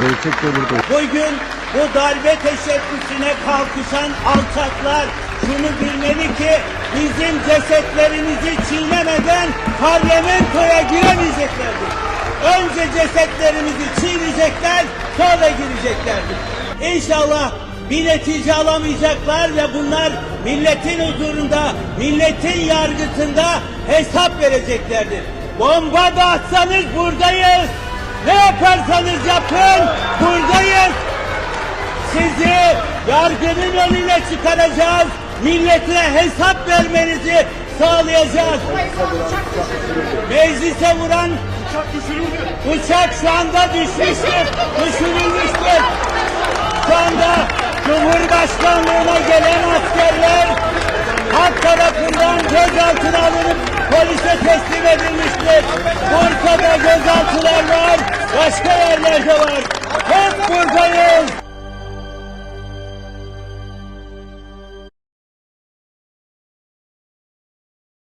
Gerçekten burada. Bugün bu darbe teşebbüsüne kalkışan alçaklar şunu bilmeli ki bizim cesetlerimizi çiğnemeden parlamentoya giremeyeceklerdir. Önce cesetleri sonra gireceklerdir. İnşallah bir netice alamayacaklar ve bunlar milletin huzurunda, milletin yargısında hesap vereceklerdir. Bomba da atsanız buradayız. Ne yaparsanız yapın buradayız. Sizi yargının önüne çıkaracağız. Millete hesap vermenizi sağlayacağız. Meclise vuran Uçak düşürüldü. Uçak şu anda düşmüştür. Düşürülmüştür. Şu anda Cumhurbaşkanlığına gelen askerler hak tarafından gözaltına alınıp polise teslim edilmiştir. Bursa'da gözaltılar var, başka yerlerde var.